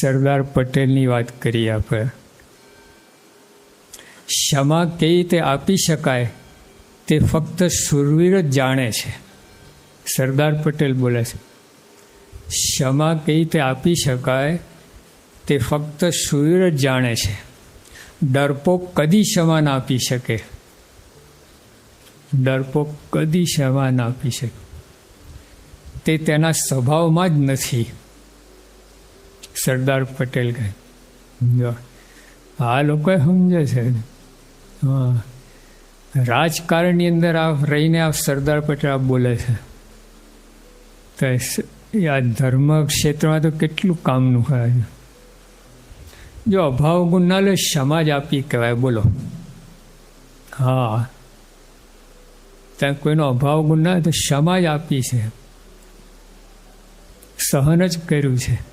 સરદાર પટેલની વાત કરીએ આપણે. ક્ષમા કઈ રીતે આપી શકાય તે ફક્ત સુરવીર જ જાણે છે. સરદાર પટેલ બોલે છે, ક્ષમા કઈ રીતે આપી શકાય તે ફક્ત સુરવીર જ જાણે છે. ડરપોક કદી ક્ષમા ના આપી શકે. ડરપોક કદી ક્ષમા ના આપી શકે. તે તેના સ્વભાવમાં જ નથી. સરદાર પટેલ કહે. જો, આ લોકો સમજે છે. હા રાજકારણની અંદર આ રહીને આ સરદાર પટેલ આ બોલે છે. તો આ ધર્મ ક્ષેત્રમાં તો કેટલું કામનું થાય છે. જો, અભાવ ગુનાલે સમાજ આપી કહેવાય, બોલો. હા. ત્યાં કોઈનો અભાવ ગુના તો સમાજ આપી છે. સહન જ કર્યું છે.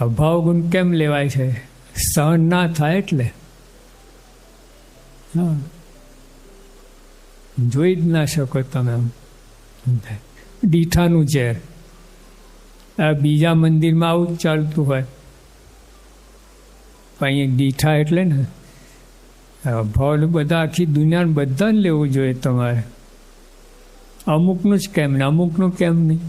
અભાવ ગુણ કેમ લેવાય છે? સહન ના થાય એટલે? જોઈ જ ના શકો તમે ડીઠાનું ઝેર. આ બીજા મંદિરમાં આવું જ ચાલતું હોય. પણ અહીંયા ડીઠા એટલે ને? અભાવ બધા આખી દુનિયાને બધાને લેવું જોઈએ તમારે. અમુકનું જ કેમ ને? અમુકનું કેમ નહીં?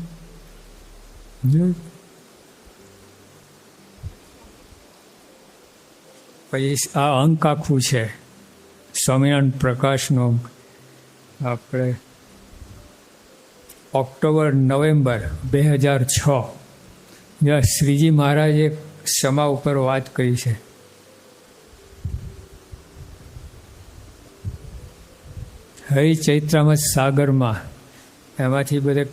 પછી આ અંક આખું છે. સ્વામિનારાયણ પ્રકાશનો આપણે ઓક્ટોબર, નવેમ્બર બે હજાર છ. જ્યાં શ્રીજી મહારાજે ક્ષમા ઉપર વાત કરી છે. હરિ ચૈત્રામાં સાગરમાં એમાંથી બધે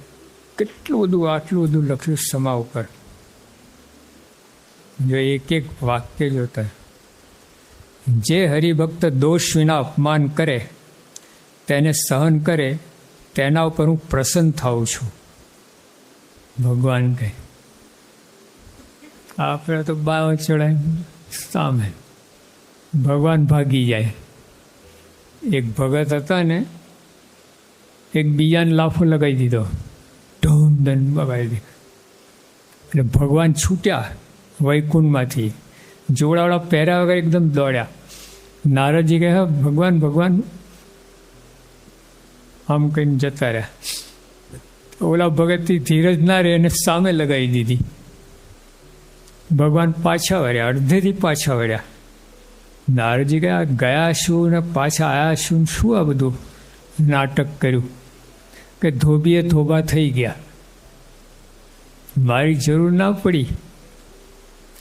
કેટલું બધું, આટલું બધું લખ્યું ક્ષમા ઉપર. જો એક એક વાક્ય જોતા. જે હરિભક્ત દોષ વિના અપમાન કરે, તેને સહન કરે, તેના ઉપર હું પ્રસન્ન થાઉં છું. ભગવાન કહે, આપણે તો બાવ ચડાય સામે. ભગવાન ભાગી જાય. એક ભગત હતા ને, એક બીજાને લાફો લગાવી દીધો. ઢોમ દન બગાવી દીધો. એટલે ભગવાન છૂટ્યા વૈકુંઠમાંથી. જોડાવાળા પહેર્યા વગર એકદમ દોડ્યા. નારદજી કહે, ભગવાન ભગવાન. આમ કહીને જતા રહ્યા. ઓલા ભગતથી ધીરજ ના રહે એને સામે લગાવી દીધી. ભગવાન પાછા વળ્યા, અડધેથી પાછા વળ્યા. નારદજી ગયા ગયા શું ને પાછા આવ્યા શું? શું આ બધું નાટક કર્યું? કે ધોબીએ ધોબા થઈ ગયા. મારી જરૂર ના પડી.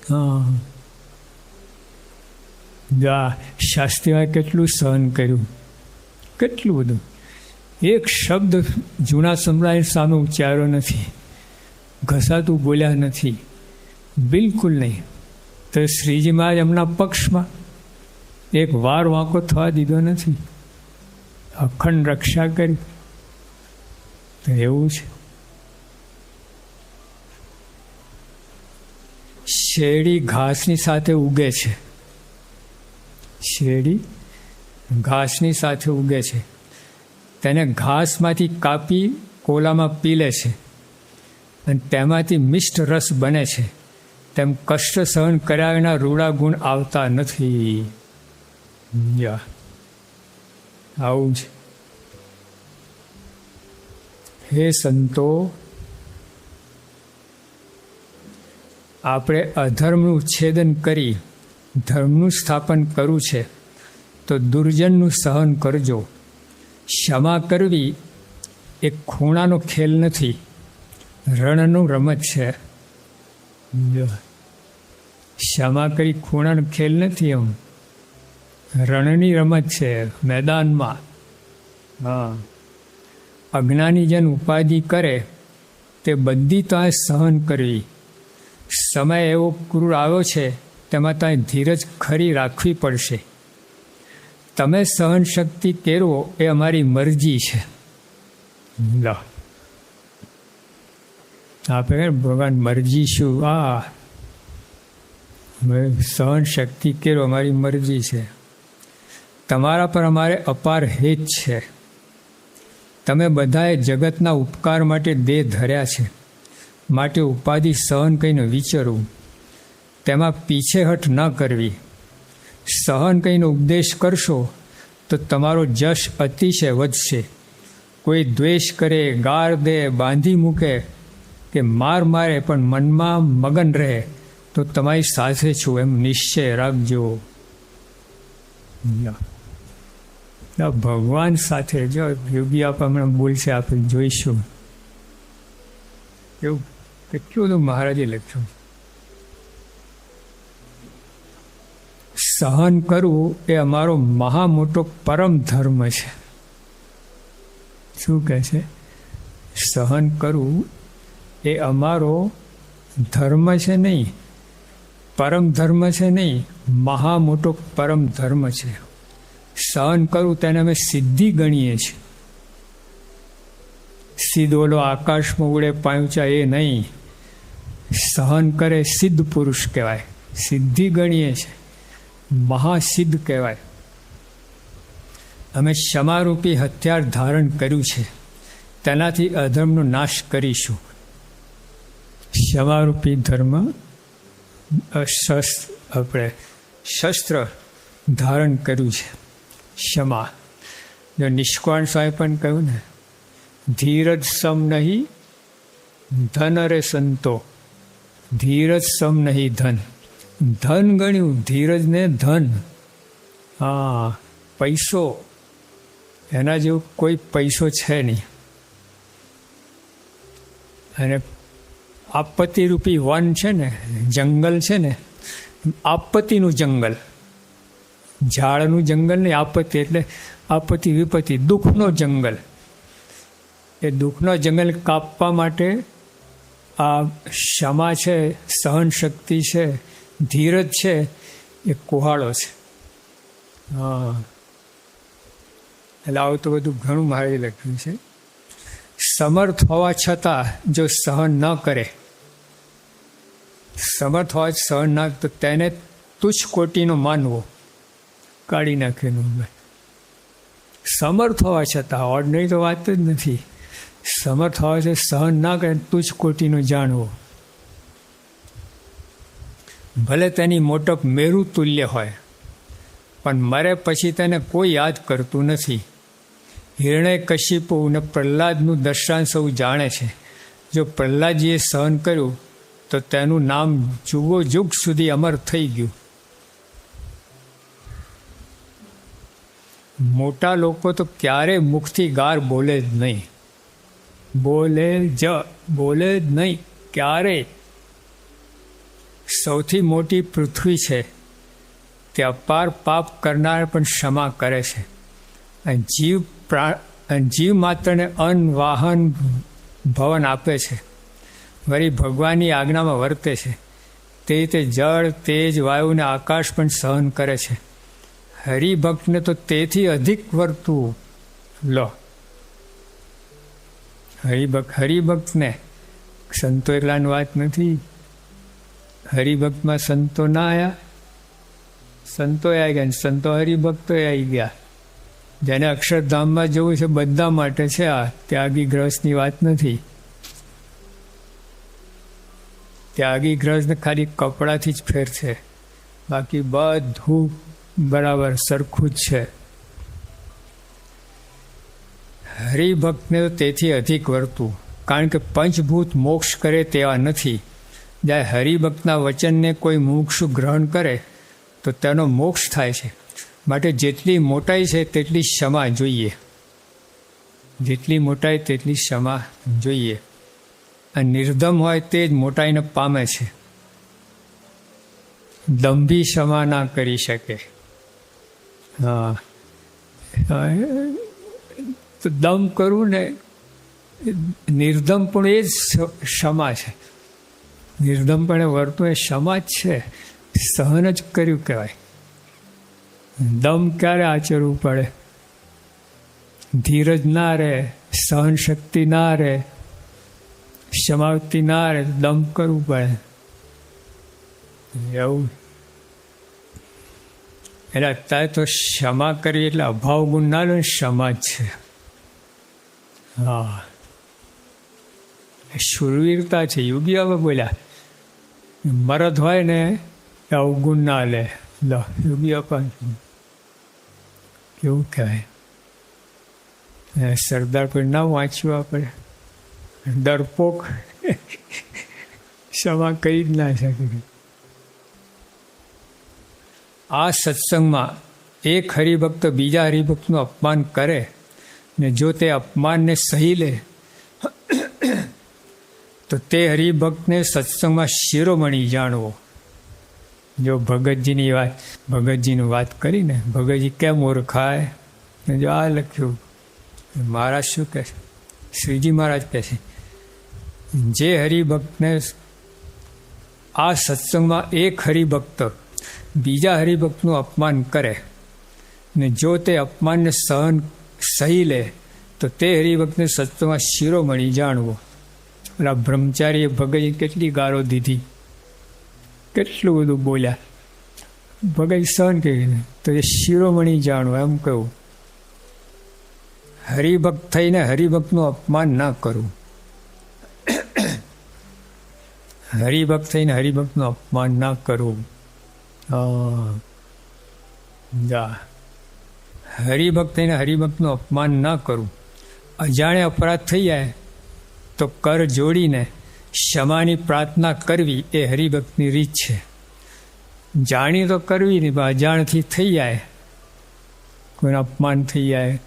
હા. જા, શાસ્ત્રીમાં કેટલું સહન કર્યું? કેટલું બધું? એક શબ્દ જૂના સમુદાય સામે ઉચ્ચાર્યો નથી. ઘસાતું બોલ્યા નથી. બિલકુલ નહીં. તો શ્રીજી મહારાજ એમના પક્ષમાં એક વાર વાંકો થવા દીધો નથી. અખંડ રક્ષા કરી. તો એવું છે. શેરડી ઘાસની સાથે ઉગે છે. શેરડી ઘાસની સાથે ઉગે છે. તેને ઘાસમાંથી કાપી કોલામાં પીલે છે. અને તેમાંથી મિષ્ટ રસ બને છે. તેમ કષ્ટ સહન કર્યા વિના રૂડા ગુણ આવતા નથી. આવું છે હે સંતો, આપણે અધર્મનું છેદન કરી ધર્મનું સ્થાપન કરવું છે, તો દુર્જનનું સહન કરજો. ક્ષમા કરવી એ ખૂણાનો ખેલ નથી, રણનું રમત છે. ક્ષમા કરી ખૂણાનો ખેલ નથી એમ. રણની રમત છે મેદાનમાં. હા. અજ્ઞાની જન ઉપાધિ કરે, તે બધી ત્યાં સહન કરવી. સમય એવો ક્રૂર આવ્યો છે તેમાં ત્યાં ધીરજ ખરી રાખવી પડશે. તમે સહન શક્તિ કેરવો એ અમારી મરજી છે. લો. આપણે ભગવાન મરજી શું? આ. સહન શક્તિ કેરો અમારી મરજી છે. તમારા પર અમારે અપાર હેત છે. તમે બધાએ જગતના ઉપકાર માટે દેહ ધર્યા છે. માટે ઉપાધિ સહન કહીને વિચારવું. તેમાં પીછેહટ ન કરવી. સહન કહીને ઉપદેશ કરશો, તો તમારો જશ અતિશય વધશે. કોઈ દ્વેષ કરે, ગાળ દે, બાંધી મૂકે, કે માર મારે, પણ મનમાં મગન રહે, તો તમારી સાથે છું એમ નિશ્ચય રાખજો. ભગવાન સાથે જો યોગી આપ હમણાં બોલશે, આપણે જોઈશું. એવું, કેટલું બધું મહારાજે લખ્યું. સહન કરવું એ અમારો મહા મોટો પરમ ધર્મ છે. શું કહે છે? સહન કરવું એ અમારો ધર્મ છે નહીં. પરમ ધર્મ છે નહીં મહા મોટો પરમ ધર્મ છે. સહન કરવું તેને અમે સિદ્ધિ ગણીએ છીએ. સીધોલો આકાશમાં ઉડે પાંચા એ નહીં. સહન કરે સિદ્ધ પુરુષ કહેવાય. સિદ્ધિ ગણીએ છીએ. મહાસિદ્ધ કહેવાય. અમે ક્ષમારૂપી હથિયાર ધારણ કર્યું છે. તેનાથી અધર્મનો નાશ કરીશું. ક્ષમારૂપી ધર્મ શસ્ત્ર, આપણે શસ્ત્ર ધારણ કર્યું છે. ક્ષમા. જો નિષ્કાણ સ્વામી પણ કહ્યું ને, ધીરજ સમ નહીં ધન અરે સંતો. ધીરજ સમ નહીં ધન. ધન ગણ્યું, ધીરજને ધન. હા, પૈસો. એના જેવો કોઈ પૈસો છે નહીં. અને આપત્તિરૂપી વન છે ને, જંગલ છે ને, આપત્તિનું જંગલ. ઝાડનું જંગલ નહીં, આપત્તિ એટલે આપત્તિ, વિપત્તિ, દુઃખનો જંગલ. એ દુઃખનો જંગલ કાપવા માટે આ ક્ષમા છે સહન શક્તિ છે ધીરજ છે, એ કુહાળો છે. હા. એટલે આવું તો બધું ઘણું મારે લખ્યું છે. સમર્થ હોવા છતાં જો સહન ન કરે, સમર્થ હોવા સહન ના તો તેને તુચ્છ કોટીનો માનવો કાઢી નાખેલું સમર્થ હોવા છતાં ઓર્ડનરી તો વાત જ નથી. સમર્થ હોવા છે સહન ના કરે, તુચ્છ કોટીનો જાણવો. ભલે તેની મોટપ મેરુ તુલ્ય હોય, પણ મરે પછી તેને કોઈ યાદ કરતું નથી. હિરણય કશ્યપુ અને પ્રહલાદનું દર્શાન સૌ જાણે છે. જો પ્રહલાદજીએ સહન કર્યું, તો તેનું નામ જુગો જુગ સુધી અમર થઈ ગયું. મોટા લોકો તો ક્યારે મુખથી ગાર બોલે જ નહીં. બોલે જ બોલે જ નહીં ક્યારે સૌથી મોટી પૃથ્વી છે. તે અપાર પાપ કરનાર પણ ક્ષમા કરે છે. અને જીવ પ્રા જીવ માત્રને અન્ન વાહન ભવન આપે છે. વળી ભગવાનની આજ્ઞામાં વર્તે છે. તે રીતે જળ, તેજ વાયુને આકાશ પણ સહન કરે છે. હરિભક્તને તો તેથી અધિક વર્તું લો. હરિભક્ત, હરિભક્તને સંતો એકલાની વાત નથી. હરિભક્તમાં સંતો ના આવ્યા સંતો આવી ગયા સંતો હરિભક્તો આવી ગયા. જેને અક્ષરધામમાં જવું છે બધા માટે છે આ. ત્યાગી ગ્રહસ્થની વાત નથી. ત્યાગી ગ્રહસ્થ ખાલી કપડાથી જ ફેર છે. બાકી બધું બરાબર સરખું જ છે. હરિભક્તને તેથી અધિક વર્તું. કારણ કે પંચભૂત મોક્ષ કરે તેવા નથી. જ્યારે હરિભક્તના વચનને કોઈ મોક્ષ ગ્રહણ કરે, તો તેનો મોક્ષ થાય છે. માટે જેટલી મોટાઈ છે તેટલી ક્ષમા જોઈએ. જેટલી મોટાઈ તેટલી ક્ષમા જોઈએ. અને નિર્ધમ હોય તે જ મોટાઈને પામે છે. દંભી ક્ષમા ના કરી શકે. હા. તો દમ કરવું ને નિર્ધમ પણ એ જ ક્ષમા છે. નિર્ધમપણે વર્તું એ ક્ષમા જ છે. સહન જ કર્યું કહેવાય. દમ ક્યારે આચરવું પડે? ધીરજ ના રહે, સહન શક્તિ ના રહે ક્ષમાવતી ના રહે, દમ કરવું પડે. એવું. એટલે અત્યારે તો ક્ષમા કરી એટલે અભાવ ગુણ ના લો ક્ષમા જ છે. હા. શુરવીરતા છે. યોગી હવે બોલ્યા. મરદ હોય ને આવું ગુણ ના લે. લો બી અપાન. કેવું કહેવાય? સરદાર પર ના વાંચ્યું આપણે. ડરપોક. ક્ષમા કહી જ ના શકે. આ સત્સંગમાં એક હરિભક્ત બીજા હરિભક્તનું અપમાન કરે ને જો તે અપમાનને સહી લે તો તે હરિભક્તને સત્સંગમાં શિરોમણી જાણવો. જો ભગતજીની વાત ભગતજીની વાત કરીને, ભગતજી કેમ ઓળખાય? જો આ લખ્યું, મહારાજ શું કહે છે? શ્રીજી મહારાજ કહે છે, જે હરિભક્તને આ સત્સંગમાં એક હરિભક્ત બીજા હરિભક્તનું અપમાન કરે ને જો તે અપમાનને સહન સહી લે, તો તે હરિભક્તને સત્સંગમાં શિરોમણી જાણવો. પેલા બ્રહ્મચારીએ ભગતજી કેટલી ગારો દીધી? કેટલું બધું બોલ્યા? ભગત સહન કરી તો એ શિરોમણી જાણો, એમ કહ્યું હરિભક્ત થઈને હરિભક્તનું અપમાન ના કરવું હરિભક્ત થઈને હરિભક્તનું અપમાન ના કરવું જા. હરિભક્ત થઈને હરિભક્તનું અપમાન ના કરવું અજાણે અપરાધ થઈ જાય. તો કર જોડીને ક્ષમાની પ્રાર્થના કરવી એ હરિભક્તની રીત છે. જાણી તો કરવી નહીં પણ અજાણથી થઈ જાય. કોઈનું અપમાન થઈ જાય.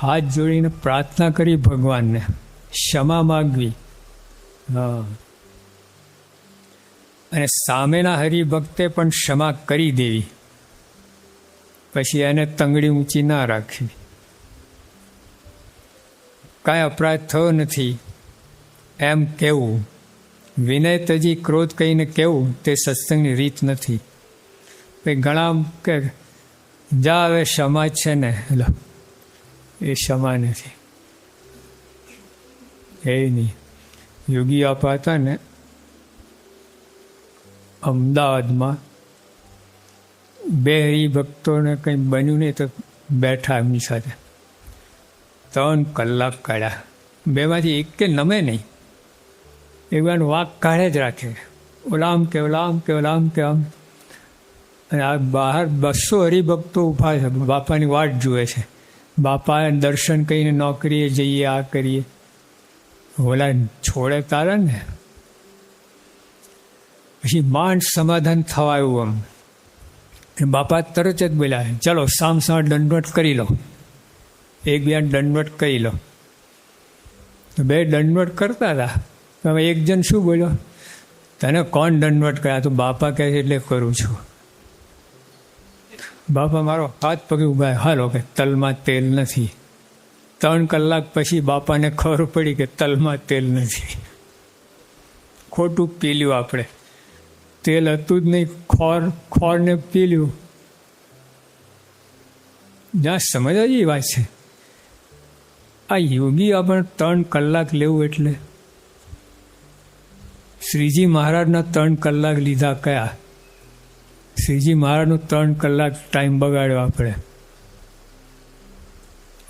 હાથ જોડીને પ્રાર્થના કરી ભગવાનને. ક્ષમા માગવી. હા. અને સામેના હરિભક્તે પણ ક્ષમા કરી દેવી. પછી એને તંગડી ઊંચી ના રાખવી. કાંઈ અપરાધ થયો નથી. એમ કહેવું. વિનય તજી ક્રોધ કહીને કહેવું, તે સત્સંગની રીત નથી. ભાઈ, ઘણા કે, જા હવે, ક્ષમા છે ને. લો. એ ક્ષમા નથી. એ નહીં. યોગી, આપા હતા ને અમદાવાદમાં. બે હરિભક્તોને કંઈ બન્યું નહીં, તો બેઠા એમની સાથે. ત્રણ કલાક કાઢ્યા. બેમાંથી એક કે નમે નહીં. એકવાર વાક કાઢે જ રાખે. ઓલામ કે ઓલામ કે ઓલામ કે આમ. અને આ બહાર બસો હરિભક્તો ઊભા છે. બાપાની વાટ જુએ છે. બાપા દર્શન કરીને નોકરીએ જઈએ, આ કરીએ. ઓલા છોડે તારે ને? પછી માંડ સમાધાન થવાયું આમ. બાપા તરત જ બોલ્યા, ચલો સામ સામ દંડવટ કરી લો. એકબીજાને દંડવટ કરી લો. તો બે દંડવટ કરતા હતા. તમે એક જણ શું બોલ્યો? તને કોણ દંડવટ કર્યા તો બાપા કહે છે એટલે કરું છું. બાપા મારો હાથ પગે ઊભા હાલો કે તલમાં તેલ નથી. ત્રણ કલાક પછી બાપાને ખબર પડી કે તલમાં તેલ નથી. ખોટું પીલ્યું આપણે. તેલ હતું જ નહીં. ખોર, ખોરને પીલ્યું. જ્યાં સમજાજી વાત છે. આ યોગી આપણે ત્રણ કલાક લેવું એટલે? શ્રીજી મહારાજના ત્રણ કલાક લીધા કયા? શ્રીજી મહારાજનો ત્રણ કલાક ટાઈમ બગાડ્યો આપણે.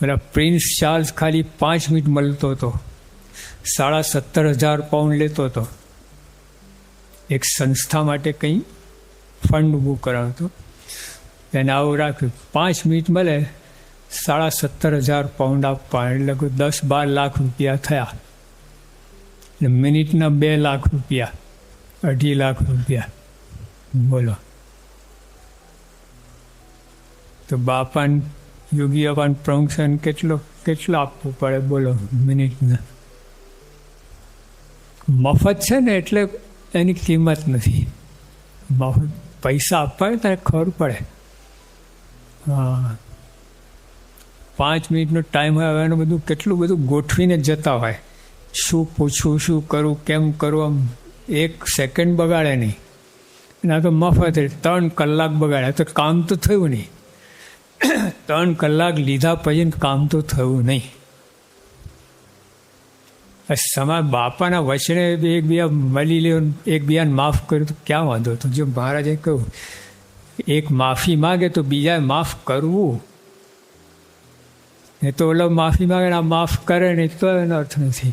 પેલા પ્રિન્સ ચાર્લ્સ ખાલી પાંચ મિનિટ મળતો હતો. સાડા સત્તર હજાર પાઉન્ડ લેતો હતો. એક સંસ્થા માટે કંઈ ફંડ ઊભું કરાવતો. એને આવું રાખ્યું. પાંચ મિનિટ મળે સાડા સત્તર હજાર પાઉન્ડ આપવા એટલે કોઈ દસ બાર લાખ રૂપિયા થયા. એટલે મિનિટના બે લાખ રૂપિયા, અઢી લાખ રૂપિયા. બોલો. તો બાપાન યોગી અપાન પ્રમોશન કેટલો કેટલો આપવું પડે? બોલો, મિનિટના. મફત છે ને એટલે એની કિંમત નથી. મફત પૈસા આપવા હોય ત્યારે ખબર પડે. હા. પાંચ મિનિટનો ટાઈમ હોય, હવે એનું બધું કેટલું બધું ગોઠવીને જતા હોય. શું પૂછવું શું કરવું કેમ કરવું આમ એક સેકન્ડ બગાડે નહીં. એના તો મફત ત્રણ કલાક બગાડે. તો કામ તો થયું નહીં. ત્રણ કલાક લીધા પછી કામ તો થયું નહીં. સમા બાપાના વચને એકબીજા મળી લે એકબીજાને માફ કર્યું તો ક્યાં વાંધો? હતો જો મહારાજે કહ્યું, એક માફી માગે તો બીજાએ માફ કરવું. એ તો ઓલો માફી માગે ને આ માફ કરે ને તો એનો અર્થ નથી